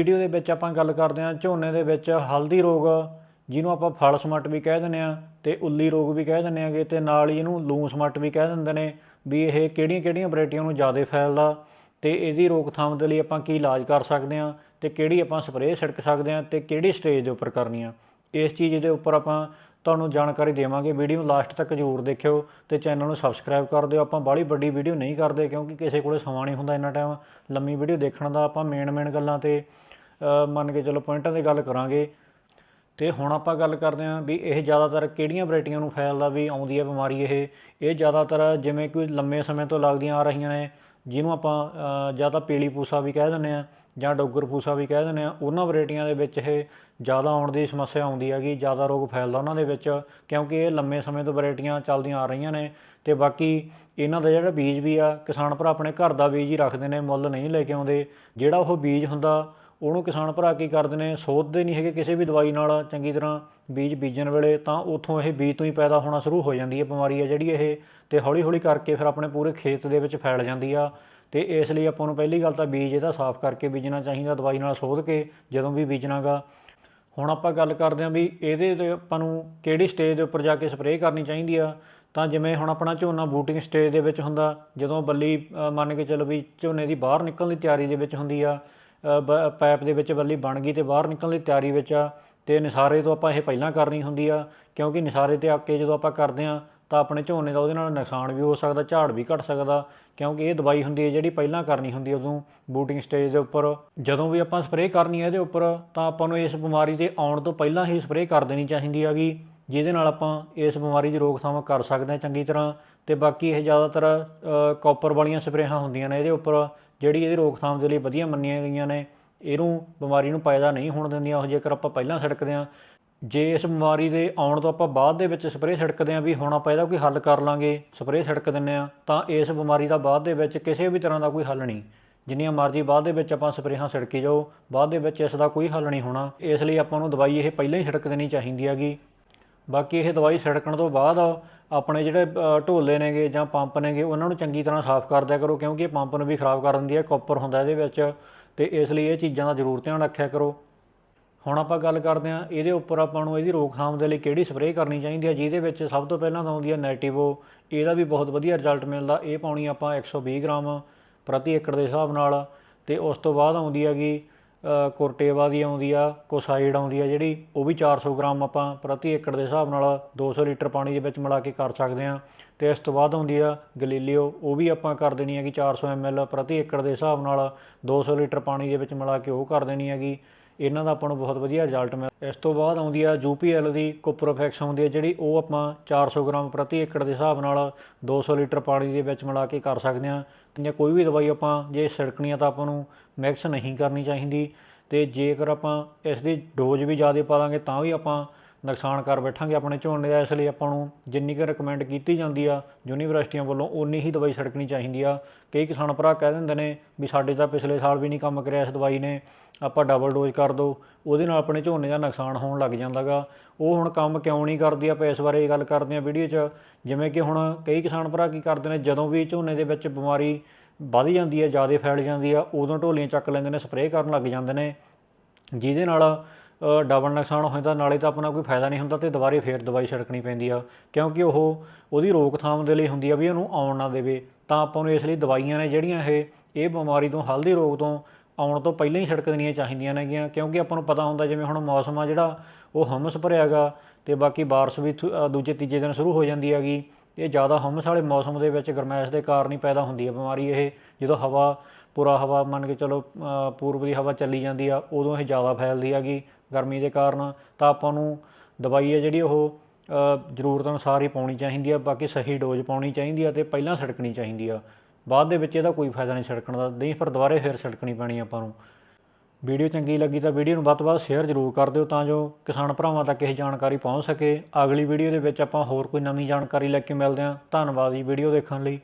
Video ਦੇ ਵਿੱਚ ਆਪਾਂ ਗੱਲ ਕਰਦੇ ਹਾਂ ਝੋਨੇ ਦੇ ਵਿੱਚ ਹਲਦੀ ਰੋਗ, ਜਿਹਨੂੰ ਆਪਾਂ ਫਲ ਸਮੱਟ ਵੀ ਕਹਿ ਦਿੰਦੇ ਆ ਤੇ ਉੱਲੀ ਰੋਗ ਵੀ ਕਹਿ ਦਿੰਦੇ ਆਗੇ ਤੇ ਨਾਲ ਹੀ ਇਹਨੂੰ ਲੂਣ ਸਮੱਟ ਵੀ ਕਹਿ ਦਿੰਦੇ ਨੇ ਵੀ ਇਹ ਕਿਹੜੀਆਂ-ਕਿਹੜੀਆਂ ਵੈਰਾਈਟੀਆਂ ਨੂੰ ਜ਼ਿਆਦਾ ਫੈਲਦਾ ਤੇ ਇਹਦੀ ਰੋਕਥਾਮ ਦੇ ਲਈ ਆਪਾਂ ਕੀ ਇਲਾਜ ਕਰ ਸਕਦੇ ਆ ਤੇ ਕਿਹੜੀ ਆਪਾਂ ਸਪਰੇਅ ਛਿੜਕ ਸਕਦੇ ਆ ਤੇ ਕਿਹੜੀ ਸਟੇਜ ਦੇ ਉੱਪਰ ਕਰਨੀ ਆ। ਇਸ ਚੀਜ਼ ਦੇ ਉੱਪਰ ਆਪਾਂ ਤੁਹਾਨੂੰ ਜਾਣਕਾਰੀ ਦੇਵਾਂਗੇ। ਵੀਡੀਓ ਨੂੰ ਲਾਸਟ ਤੱਕ ਜ਼ਰੂਰ ਦੇਖਿਓ ਤੇ ਚੈਨਲ ਨੂੰ ਸਬਸਕ੍ਰਾਈਬ ਕਰ ਦਿਓ। ਆਪਾਂ ਬਾਹਲੀ ਵੱਡੀ ਵੀਡੀਓ ਨਹੀਂ ਕਰਦੇ ਕਿਉਂਕਿ ਕਿਸੇ ਕੋਲੇ ਸਮਾਂ ਨਹੀਂ ਹੁੰਦਾ ਇੰਨਾ ਟਾਈਮ ਲੰਮੀ ਵੀਡੀਓ ਦੇਖਣ ਦਾ ਆਪਾਂ ਮੇਨ ਮੇਨ ਗੱਲਾਂ ਤੇ ਮੰਨ ਕੇ ਚਲੋ ਪੁਆਇੰਟਾਂ ਤੇ ਗੱਲ ਕਰਾਂਗੇ ਤੇ ਹੁਣ ਆਪਾਂ ਗੱਲ ਕਰਦੇ ਹਾਂ ਵੀ ਇਹ ਜ਼ਿਆਦਾਤਰ ਕਿਹੜੀਆਂ ਵੈਰਾਈਟੀਆਂ ਨੂੰ ਫੈਲਦਾ ਵੀ ਆਉਂਦੀ ਹੈ ਬਿਮਾਰੀ ਇਹ? ਇਹ ਜ਼ਿਆਦਾਤਰ ਜਿਵੇਂ ਕੋਈ ਲੰਮੇ ਸਮੇਂ ਤੋਂ ਲੱਗਦੀਆਂ ਆ ਰਹੀਆਂ ਨੇ ਜਿਹਨੂੰ ਆਪਾਂ ਅ, ਜਾਂ ਤਾਂ ਪੀਲੀ ਪੂਸਾ ਵੀ ਕਹਿ ਦਿੰਦੇ ਆ ਜਾਂ ਡੋਗਰ ਪੂਸਾ ਵੀ ਕਹਿ ਦਿੰਦੇ ਆ ਉਹਨਾਂ ਵੈਰਾਈਟੀਆਂ ਦੇ ਵਿੱਚ ਇਹ ਜ਼ਿਆਦਾ ਆਉਣ ਦੀ ਸਮੱਸਿਆ ਆਉਂਦੀ ਹੈਗੀ ਜ਼ਿਆਦਾ ਰੋਗ ਫੈਲਦਾ ਉਹਨਾਂ ਦੇ ਵਿੱਚ ਕਿਉਂਕਿ ਇਹ ਲੰਮੇ ਸਮੇਂ ਤੋਂ ਵੈਰਾਈਟੀਆਂ ਚੱਲਦੀਆਂ ਆ ਰਹੀਆਂ ਨੇ ਤੇ ਬਾਕੀ ਇਹਨਾਂ ਦਾ ਜਿਹੜਾ ਬੀਜ ਵੀ ਆ ਕਿਸਾਨ ਭਰਾ ਆਪਣੇ ਘਰ ਦਾ ਬੀਜ ਹੀ ਰੱਖਦੇ ਨੇ ਮੁੱਲ ਨਹੀਂ ਲੈ ਕੇ ਆਉਂਦੇ ਜਿਹੜਾ ਉਹ ਬੀਜ ਹੁੰਦਾ ਉਹਨੂੰ ਕਿਸਾਨ ਭਰਾ ਕੀ ਕਰਦੇ ਨੇ, ਸੋਧਦੇ ਨਹੀਂ ਹੈਗੇ ਕਿਸੇ ਵੀ ਦਵਾਈ ਨਾਲ, ਚੰਗੀ ਤਰ੍ਹਾਂ ਬੀਜ ਬੀਜਣ ਵੇਲੇ ਤਾਂ ਉੱਥੋਂ ਇਹ ਬੀਜ ਤੋਂ ਹੀ ਪੈਦਾ ਹੋਣਾ ਸ਼ੁਰੂ ਹੋ ਜਾਂਦੀ ਹੈ ਬਿਮਾਰੀ ਹੈ ਜਿਹੜੀ ਇਹ, ਤੇ ਹੌਲੀ ਹੌਲੀ ਕਰਕੇ ਫਿਰ ਆਪਣੇ ਪੂਰੇ ਖੇਤ ਦੇ ਵਿੱਚ ਫੈਲ ਜਾਂਦੀ ਆ। ਤੇ ਇਸ ਲਈ ਆਪਾਂ ਨੂੰ ਪਹਿਲੀ ਗੱਲ ਤਾਂ ਬੀਜ ਇਹਦਾ ਸਾਫ਼ ਕਰਕੇ ਬੀਜਣਾ ਚਾਹੀਦਾ, ਦਵਾਈ ਨਾਲ ਸੋਧ ਕੇ ਜਦੋਂ ਵੀ ਬੀਜਣਾਗਾ। ਹੁਣ ਆਪਾਂ ਗੱਲ ਕਰਦੇ ਹਾਂ ਵੀ ਇਹਦੇ ਤੇ ਆਪਾਂ ਨੂੰ ਕਿਹੜੀ ਸਟੇਜ ਦੇ ਉੱਪਰ ਜਾ ਕੇ ਸਪਰੇਅ ਕਰਨੀ ਚਾਹੀਦੀ ਆ। ਤਾਂ ਜਿਵੇਂ ਹੁਣ ਆਪਣਾ ਝੋਨਾ ਬੂਟਿੰਗ ਸਟੇਜ ਦੇ ਵਿੱਚ ਹੁੰਦਾ, ਜਦੋਂ ਬੱਲੀ ਮੰਨ ਕੇ ਚੱਲੋ ਵੀ ਝੋਨੇ ਦੀ ਬਾਹਰ ਨਿਕਲਣ ਦੀ ਤਿਆਰੀ ਦੇ ਵਿੱਚ ਹੁੰਦੀ ਆ ਪਾਈਪ ਦੇ ਵਿੱਚ ਬੱਲੀ ਬਣ ਗਈ ਤੇ ਬਾਹਰ ਨਿਕਲਣ ਦੀ ਤਿਆਰੀ ਵਿੱਚ ਆ। ਤੇ ਨਿਸਾਰੇ ਤੋਂ ਆਪਾਂ ਇਹ ਪਹਿਲਾਂ ਕਰਨੀ ਹੁੰਦੀ ਆ, ਕਿਉਂਕਿ ਨਿਸਾਰੇ ਤੇ ਆ ਕੇ ਜਦੋਂ ਆਪਾਂ ਕਰਦੇ ਆ, ਤਾਂ ਆਪਣੇ ਝੋਨੇ ਦਾ ਉਹਦੇ ਨਾਲ ਨੁਕਸਾਨ ਵੀ ਹੋ ਸਕਦਾ, ਝਾੜ ਵੀ ਘਟ ਸਕਦਾ, ਕਿਉਂਕਿ ਇਹ ਦਵਾਈ ਹੁੰਦੀ ਹੈ ਜਿਹੜੀ ਪਹਿਲਾਂ ਕਰਨੀ ਹੁੰਦੀ ਉਦੋਂ, ਬੂਟਿੰਗ ਸਟੇਜ ਦੇ ਉੱਪਰ। ਜਦੋਂ ਵੀ ਆਪਾਂ ਸਪਰੇਅ ਕਰਨੀ ਹੈ ਇਹਦੇ ਉੱਪਰ, ਤਾਂ ਆਪਾਂ ਨੂੰ ਇਸ ਬਿਮਾਰੀ ਦੇ ਆਉਣ ਤੋਂ ਪਹਿਲਾਂ ਹੀ ਸਪਰੇਅ ਕਰ ਦੇਣੀ ਚਾਹੀਦੀ ਹੈਗੀ। ਜਿਹਦੇ ਨਾਲ ਆਪਾਂ ਇਸ ਬਿਮਾਰੀ ਦੀ ਰੋਕਥਾਮ ਕਰ ਸਕਦੇ ਹਾਂ ਚੰਗੀ ਤਰ੍ਹਾਂ ਤੇ ਬਾਕੀ ਇਹ ਜ਼ਿਆਦਾਤਰ ਅ, ਕਾਪਰ ਵਾਲੀਆਂ ਸਪਰੇਹਾਂ ਹੁੰਦੀਆਂ ਨੇ ਇਹਦੇ ਉੱਪਰ ਜਿਹੜੀ ਇਹਦੀ ਰੋਕਥਾਮ ਦੇ ਲਈ ਵਧੀਆ ਮੰਨੀਆਂ ਗਈਆਂ ਨੇ ਇਹਨੂੰ ਬਿਮਾਰੀ ਨੂੰ ਪੈਦਾ ਨਹੀਂ ਹੋਣ ਦਿੰਦੀਆਂ ਉਹ ਜੇਕਰ ਆਪਾਂ ਪਹਿਲਾਂ ਛਿੜਕਦੇ ਹਾਂ। ਜੇ ਇਸ ਬਿਮਾਰੀ ਦੇ ਆਉਣ ਤੋਂ ਆਪਾਂ ਬਾਅਦ ਦੇ ਵਿੱਚ ਸਪਰੇਅ ਛਿੜਕਦੇ ਹਾਂ ਵੀ ਹੁਣ ਆਪਾਂ ਇਹਦਾ ਕੋਈ ਹੱਲ ਕਰ ਲਾਂਗੇ ਸਪਰੇਅ ਛਿੜਕ ਦਿੰਨੇ ਆ ਤਾਂ ਇਸ ਬਿਮਾਰੀ ਦਾ ਬਾਅਦ ਦੇ ਵਿੱਚ ਕਿਸੇ ਵੀ ਤਰ੍ਹਾਂ ਦਾ ਕੋਈ ਹੱਲ ਨਹੀਂ। ਜਿੰਨੀਆਂ ਮਰਜ਼ੀ ਬਾਅਦ ਦੇ ਵਿੱਚ ਆਪਾਂ ਸਪਰੇਹਾਂ ਛਿੜਕੀ ਜਾਓ ਬਾਅਦ ਦੇ ਵਿੱਚ ਇਸ ਦਾ ਕੋਈ ਹੱਲ ਨਹੀਂ ਹੋਣਾ। ਇਸ ਲਈ ਆਪਾਂ ਨੂੰ ਦਵਾਈ ਇਹ ਪਹਿਲਾਂ ਹੀ ਛਿੜਕ ਦੇਣੀ ਚਾਹੀਦੀ ਹੈਗੀ। ਬਾਕੀ ਇਹ ਦਵਾਈ ਛਿੜਕਣ ਤੋਂ ਬਾਅਦ ਆਪਣੇ ਜਿਹੜੇ ਢੋਲੇ ਨੇਗੇ ਜਾਂ ਪੰਪ ਨੇਗੇ, ਉਹਨਾਂ ਨੂੰ ਚੰਗੀ ਤਰ੍ਹਾਂ ਸਾਫ਼ ਕਰ ਦਿਆ ਕਰੋ, ਕਿਉਂਕਿ ਇਹ ਪੰਪ ਨੂੰ ਵੀ ਖਰਾਬ ਕਰ ਦਿੰਦੀ ਹੈ, ਕਾਪਰ ਹੁੰਦਾ ਇਹਦੇ ਵਿੱਚ। ਤੇ ਇਸ ਲਈ ਇਹ ਚੀਜ਼ਾਂ ਦਾ ਜ਼ਰੂਰ ਧਿਆਨ ਰੱਖਿਆ ਕਰੋ। ਹੁਣ ਆਪਾਂ ਗੱਲ ਕਰਦੇ ਹਾਂ, ਇਹਦੇ ਉੱਪਰ ਆਪਾਂ ਨੂੰ ਇਹਦੀ ਰੋਕਥਾਮ ਦੇ ਲਈ ਕਿਹੜੀ ਸਪਰੇਅ ਕਰਨੀ ਚਾਹੀਦੀ ਹੈ, ਜਿਹਦੇ ਵਿੱਚ ਸਭ ਤੋਂ ਪਹਿਲਾਂ ਤਾਂ ਆਉਂਦੀ ਹੈ ਨੈਟਿਵੋ। ਇਹਦਾ ਵੀ ਬਹੁਤ ਵਧੀਆ ਰਿਜ਼ਲਟ ਮਿਲਦਾ। ਇਹ ਪਾਉਣੀ ਆਪਾਂ 120 ਗ੍ਰਾਮ ਪ੍ਰਤੀ ਏਕੜ ਦੇ ਹਿਸਾਬ ਨਾਲ। ਤੇ ਉਸ ਤੋਂ ਬਾਅਦ ਆਉਂਦੀ ਹੈਗੀ ਕੋਰਟੇਵਾ ਦੀ ਆਉਂਦੀ ਆ, ਕੋਸਾਈਡ ਆਉਂਦੀ ਆ ਜਿਹੜੀ, ਉਹ ਵੀ 400 ਗ੍ਰਾਮ ਆਪਾਂ ਪ੍ਰਤੀ ਏਕੜ ਦੇ ਹਿਸਾਬ ਨਾਲ 200 ਲੀਟਰ ਪਾਣੀ ਦੇ ਵਿੱਚ ਮਿਲਾ ਕੇ ਕਰ ਸਕਦੇ ਹਾਂ। ਤੇ ਇਸ ਤੋਂ ਬਾਅਦ ਆਉਂਦੀ ਆ ਗਲੀਲੀਓ, ਉਹ ਵੀ ਆਪਾਂ ਕਰ ਦੇਣੀ ਹੈਗੀ 400 ml ਪ੍ਰਤੀ ਏਕੜ ਦੇ ਹਿਸਾਬ ਨਾਲ 200 ਲੀਟਰ ਪਾਣੀ ਦੇ ਵਿੱਚ ਮਿਲਾ ਕੇ ਉਹ ਕਰ ਦੇਣੀ ਹੈਗੀ। ਇਹਨਾਂ ਦਾ ਆਪਾਂ ਨੂੰ ਬਹੁਤ ਵਧੀਆ ਰਿਜ਼ਲਟ ਮਿਲ ਇਸ ਤੋਂ ਬਾਅਦ ਆਉਂਦੀ ਆ ਯੂਪੀਐਲ ਦੀ ਕੋਪਰੋਫੈਕਸ ਆਉਂਦੀ ਹੈ ਜਿਹੜੀ ਉਹ ਆਪਾਂ 400 ਗ੍ਰਾਮ ਪ੍ਰਤੀ ਏਕੜ ਦੇ ਹਿਸਾਬ ਨਾਲ 200 ਲੀਟਰ ਪਾਣੀ ਦੇ ਵਿੱਚ ਮਿਲਾ ਕੇ ਕਰ ਸਕਦੇ ਹਾਂ ਜਾਂ ਕੋਈ ਵੀ ਦਵਾਈ ਆਪਾਂ, ਜੇ ਛਿੜਕਣੀ ਆ ਤਾਂ ਆਪਾਂ ਨੂੰ ਮਿਕਸ ਨਹੀਂ ਕਰਨੀ ਚਾਹੀਦੀ। ਤੇ ਜੇਕਰ ਆਪਾਂ ਇਸ ਦੀ ਡੋਜ਼ ਵੀ ਜ਼ਿਆਦਾ ਪਾ ਦਾਂਗੇ, ਤਾਂ ਵੀ ਆਪਾਂ ਨੁਕਸਾਨ ਕਰ ਬੈਠਾਂਗੇ ਆਪਣੇ ਝੋਨੇ ਦਾ। ਇਸ ਲਈ ਆਪਾਂ ਨੂੰ ਜਿੰਨੀ ਕੁ ਰეკਮੈਂਡ ਕੀਤੀ ਜਾਂਦੀ ਆ, ਯੂਨੀਵਰਸਿਟੀਆਂ ਵੱਲੋਂ ਉਨੀ ਹੀ ਦਵਾਈ ਛਿੜਕਣੀ ਚਾਹੀਦੀ ਆ। ਕਈ ਕਿਸਾਨ ਭਰਾ ਕਹਿ ਦਿੰਦੇ ਨੇ ਵੀ ਸਾਡੇ ਤਾਂ ਪਿਛਲੇ ਸਾਲ ਵੀ ਨਹੀਂ ਕੰਮ ਕਰਿਆ ਇਸ ਦਵਾਈ ਨੇ, ਆਪਾਂ ਡਬਲ ਡੋਜ਼ ਕਰ ਦਿਓ ਉਹਦੇ ਨਾਲ ਆਪਣੇ ਝੋਨੇ ਦਾ ਨੁਕਸਾਨ ਹੋਣ ਲੱਗ ਜਾਂਦਾਗਾ ਉਹ ਹੁਣ ਕੰਮ ਕਿਉਂ ਨਹੀਂ ਕਰਦੀ ਆਪਾਂ? ਇਸ ਬਾਰੇ ਗੱਲ ਕਰਦੇ ਹਾਂ ਵੀਡੀਓ 'ਚ। ਜਿਵੇਂ ਕਿ ਹੁਣ ਕਈ ਕਿਸਾਨ ਭਰਾ ਕੀ ਕਰਦੇ ਨੇ, ਜਦੋਂ ਵੀ ਝੋਨੇ ਦੇ ਵਿੱਚ ਬਿਮਾਰੀ ਵੱਧ ਜਾਂਦੀ ਹੈ ਜ਼ਿਆਦਾ ਫੈਲ ਜਾਂਦੀ ਆ, ਉਦੋਂ ਢੋਲੀਆਂ ਚੱਕ ਲੈਂਦੇ ਨੇ, ਸਪਰੇਅ ਕਰਨ ਲੱਗ ਜਾਂਦੇ ਨੇ। ਜਿਹਦੇ ਨਾਲ ਡਬਲ ਨੁਕਸਾਨ ਹੋ ਜਾਂਦਾ ਨਾਲੇ ਤਾਂ ਆਪਣਾ ਕੋਈ ਫਾਇਦਾ ਨਹੀਂ ਹੁੰਦਾ ਤੇ ਦੁਬਾਰੇ ਫੇਰ ਦਵਾਈ ਛਿੜਕਣੀ ਪੈਂਦੀ ਆ। ਕਿਉਂਕਿ ਉਹ ਉਹਦੀ ਰੋਕਥਾਮ ਦੇ ਲਈ ਹੁੰਦੀ ਆ ਵੀ ਉਹਨੂੰ ਆਉਣ ਨਾ ਦੇਵੇ। ਤਾਂ ਆਪਾਂ ਨੂੰ ਇਸ ਲਈ ਦਵਾਈਆਂ ਨੇ ਜਿਹੜੀਆਂ ਇਹ ਇਹ ਬਿਮਾਰੀ ਤੋਂ ਹਲਦੀ ਰੋਗ ਤੋਂ ਆਉਣ ਤੋਂ ਪਹਿਲਾਂ ਹੀ ਛਿੜਕ ਦੇਣੀਆਂ ਚਾਹੀਦੀਆਂ ਨੇਗੀਆਂ। ਕਿਉਂਕਿ ਆਪਾਂ ਨੂੰ ਪਤਾ ਹੁੰਦਾ ਜਿਵੇਂ ਹੁਣ ਮੌਸਮ ਆ ਜਿਹੜਾ, ਉਹ ਹਮਸ ਭਰਿਆਗਾ ਤੇ ਬਾਕੀ ਬਾਰਿਸ਼ ਵੀ ਥੁ- ਦੂਜੇ ਤੀਜੇ ਦਿਨ ਸ਼ੁਰੂ ਹੋ ਜਾਂਦੀ ਹੈਗੀ। ਇਹ ਜ਼ਿਆਦਾ ਹਮਸ ਵਾਲੇ ਮੌਸਮ ਦੇ ਵਿੱਚ ਗਰਮੈਸ਼ ਦੇ ਕਾਰਨ ਹੀ ਪੈਦਾ ਹੁੰਦੀ ਹੈ ਬਿਮਾਰੀ ਇਹ, ਜਦੋਂ ਹਵਾ ਪੂਰਾ ਹਵਾ ਮੰਨ ਕੇ ਚਲੋ ਪੂਰਬ ਦੀ ਹਵਾ ਚੱਲੀ ਜਾਂਦੀ ਆ, ਉਦੋਂ ਇਹ ਜ਼ਿਆਦਾ ਫੈਲਦੀ ਹੈਗੀ ਗਰਮੀ ਦੇ ਕਾਰਨ। ਤਾਂ ਆਪਾਂ ਨੂੰ ਦਵਾਈ ਹੈ ਜਿਹੜੀ ਉਹ ਜ਼ਰੂਰਤ ਅਨੁਸਾਰ ਹੀ ਪਾਉਣੀ ਚਾਹੀਦੀ ਆ, ਬਾਕੀ ਸਹੀ ਡੋਜ਼ ਪਾਉਣੀ ਚਾਹੀਦੀ ਆ ਤੇ ਪਹਿਲਾਂ ਛਿੜਕਣੀ ਚਾਹੀਦੀ ਆ। ਬਾਅਦ ਦੇ ਵਿੱਚ ਇਹਦਾ ਕੋਈ ਫਾਇਦਾ ਨਹੀਂ ਛਿੜਕਣ ਦਾ, ਨਹੀਂ ਫਿਰ ਦੁਬਾਰੇ ਫਿਰ ਛਿੜਕਣੀ ਪੈਣੀ ਆਪਾਂ ਨੂੰ। ਵੀਡੀਓ ਚੰਗੀ ਲੱਗੀ ਤਾਂ ਵੀਡੀਓ ਨੂੰ ਵੱਧ ਤੋਂ ਵੱਧ ਸ਼ੇਅਰ ਜ਼ਰੂਰ ਕਰ ਦਿਓ ਤਾਂ ਜੋ ਕਿਸਾਨ ਭਰਾਵਾਂ ਤੱਕ ਇਹ ਜਾਣਕਾਰੀ ਪਹੁੰਚ ਸਕੇ। ਅਗਲੀ ਵੀਡੀਓ ਦੇ ਵਿੱਚ ਆਪਾਂ ਹੋਰ ਕੋਈ ਨਵੀਂ ਜਾਣਕਾਰੀ ਲੈ ਕੇ ਮਿਲਦੇ ਹਾਂ। ਧੰਨਵਾਦ ਜੀ ਵੀਡੀਓ ਦੇਖਣ ਲਈ।